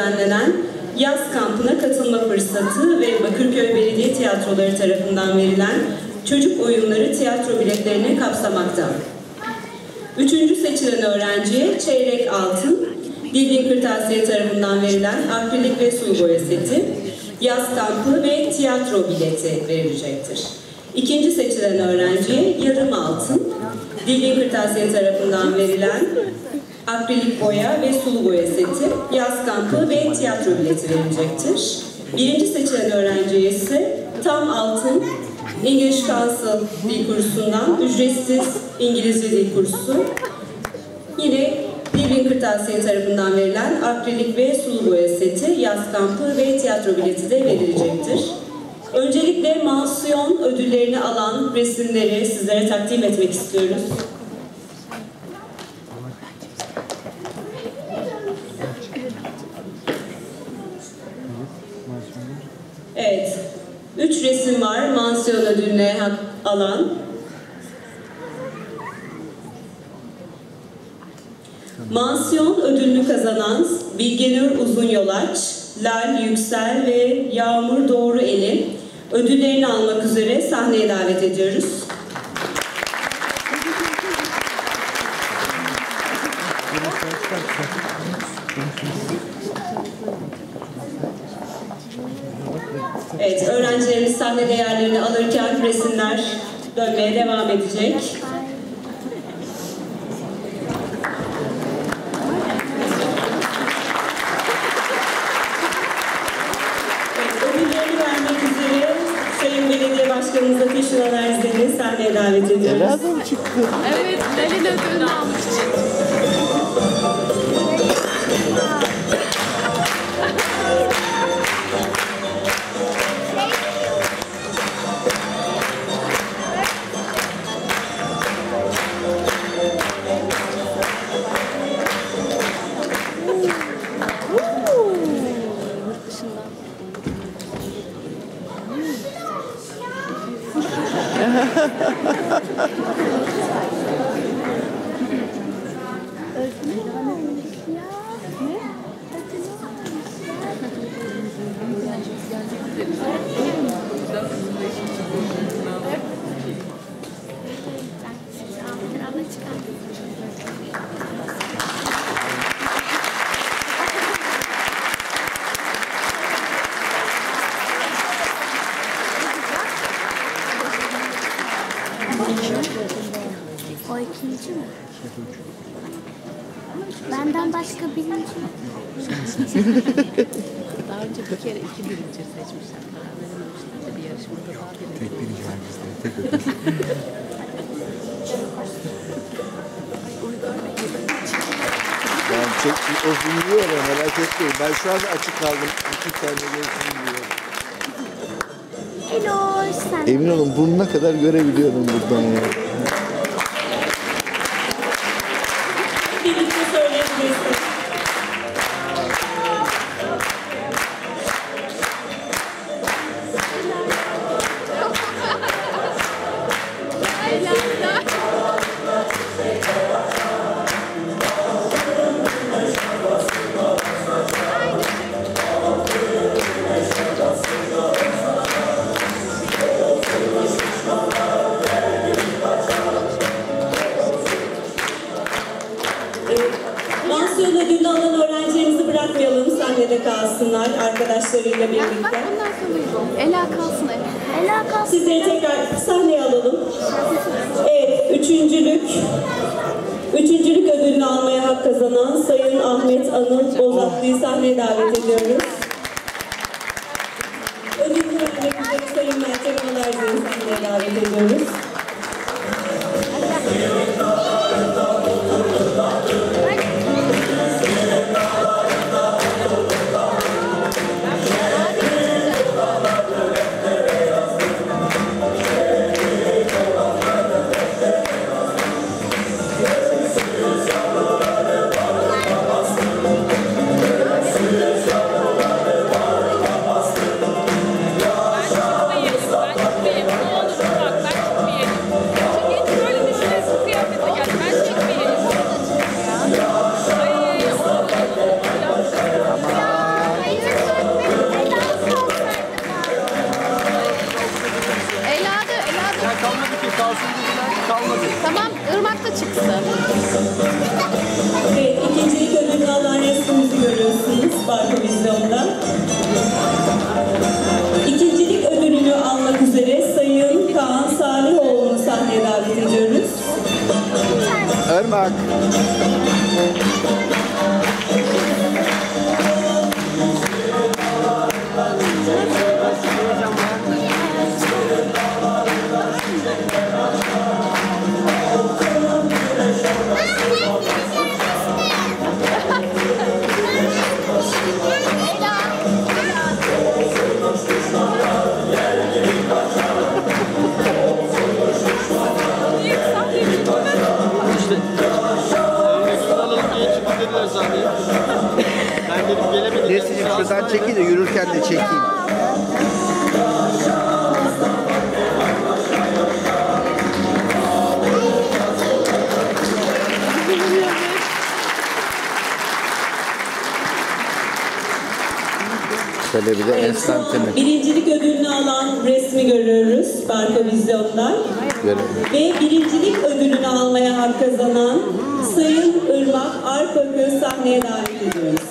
düzenlenen yaz kampına katılma fırsatı ve Bakırköy Belediye Tiyatroları tarafından verilen çocuk oyunları tiyatro biletlerini kapsamakta. Üçüncü seçilen öğrenciye çeyrek altın, Dilin Kırtasiye tarafından verilen akrilik ve sulu boya seti, yaz kampı ve tiyatro bileti verilecektir. İkinci seçilen öğrenciye yarım altın, Dilin Kırtasiye tarafından verilen akrilik boya ve sulu boya seti, yaz kampı ve tiyatro bileti verilecektir. Birinci seçilen öğrenciye ise tam altın English Council Dil Kursu'ndan ücretsiz İngilizce Dil Kursu, yine Dilbin Kırtasiye tarafından verilen akrilik ve sulu boya seti, yaz kampı ve tiyatro bileti de verilecektir. Öncelikle mansiyon ödüllerini alan resimleri sizlere takdim etmek istiyoruz. Evet, üç resim var mansiyon ödülüne hak alan. Mansiyon ödülünü kazanan Bilgenur Uzun Yolaç, Lal Yüksel ve Yağmur Doğru Eli ödüllerini almak üzere sahneye davet ediyoruz. Evet, öğrencilerimiz sahne değerlerini alırken resimler dönmeye devam edecek. Başkanımız Ateş Ünal Erzen'i sahneye davet ediyoruz. Nereden çıktı? Evet, Dalin ödülünü almış. O Daha önce bir kere iki birinci seçmişler. Karar verememişler de bir yarışmada daha birinci. Tek birinci var bizde. Tek ödül. Ben çok o dinliyorum merak etmeyin. Ben şu an açık kaldım. İki tane görsün dinliyorum. Hello sen. Emin olun burnuna kadar görebiliyorum buradan ya. Birlikte söyleyebilirsin. Arkadaşlarıyla birlikte. Ela kalsın Ela. Ela kalsın. Sizleri tekrar sahneye alalım. Evet, üçüncülük, üçüncülük ödülünü almaya hak kazanan Sayın Ahmet Anıl Bozatlı'yı sahneye davet ediyoruz. Ödülünü vermek üzere Sayın Meltem Alarcı'yı sahneye davet ediyoruz. Tamam ırmak da çıksın. Evet, ikinci köpek alan resmimizi görüyorsunuz Barko Vizyon'da. İkincilik ödülünü almak üzere Sayın Kaan Salihoğlu'nu sahneye davet ediyoruz. Irmak. Ben dedim gelemedim. Nesicim şuradan çekil de yürürken de çekeyim. Şöyle bir de enstantane Birincilik ödülünü alan resmi görüyoruz Barko Vizyon'da. görelim. Ve birincilik ödülünü almaya hak kazanan Sayın Irmak Arpak'ı sahneye davet ediyoruz.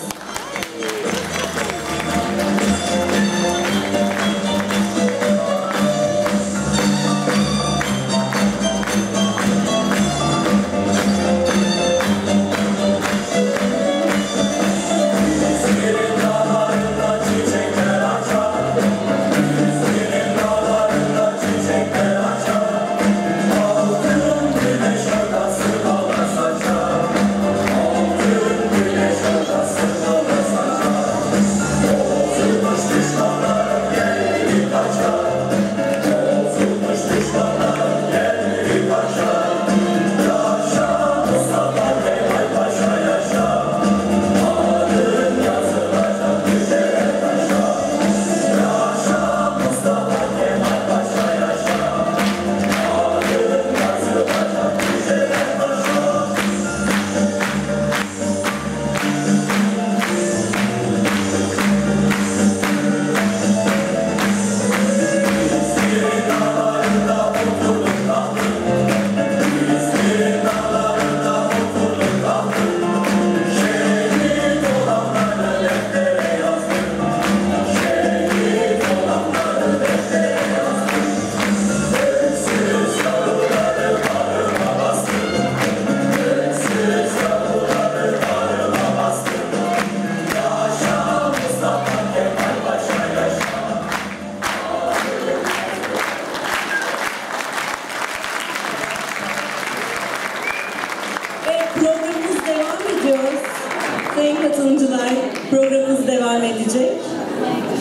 Sayın katılımcılar, programımız devam edecek.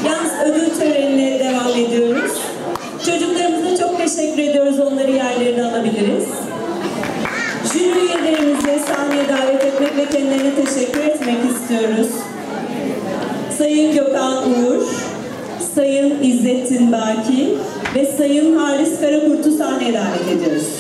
Yalnız ödül törenine devam ediyoruz. Çocuklarımıza çok teşekkür ediyoruz. Onları yerlerine alabiliriz. Jüri üyelerimizi sahneye davet etmek ve kendilerine teşekkür etmek istiyoruz. Sayın Gökhan Uğur, Sayın İzzettin Baki ve Sayın Halis Karakurt'u sahneye davet ediyoruz.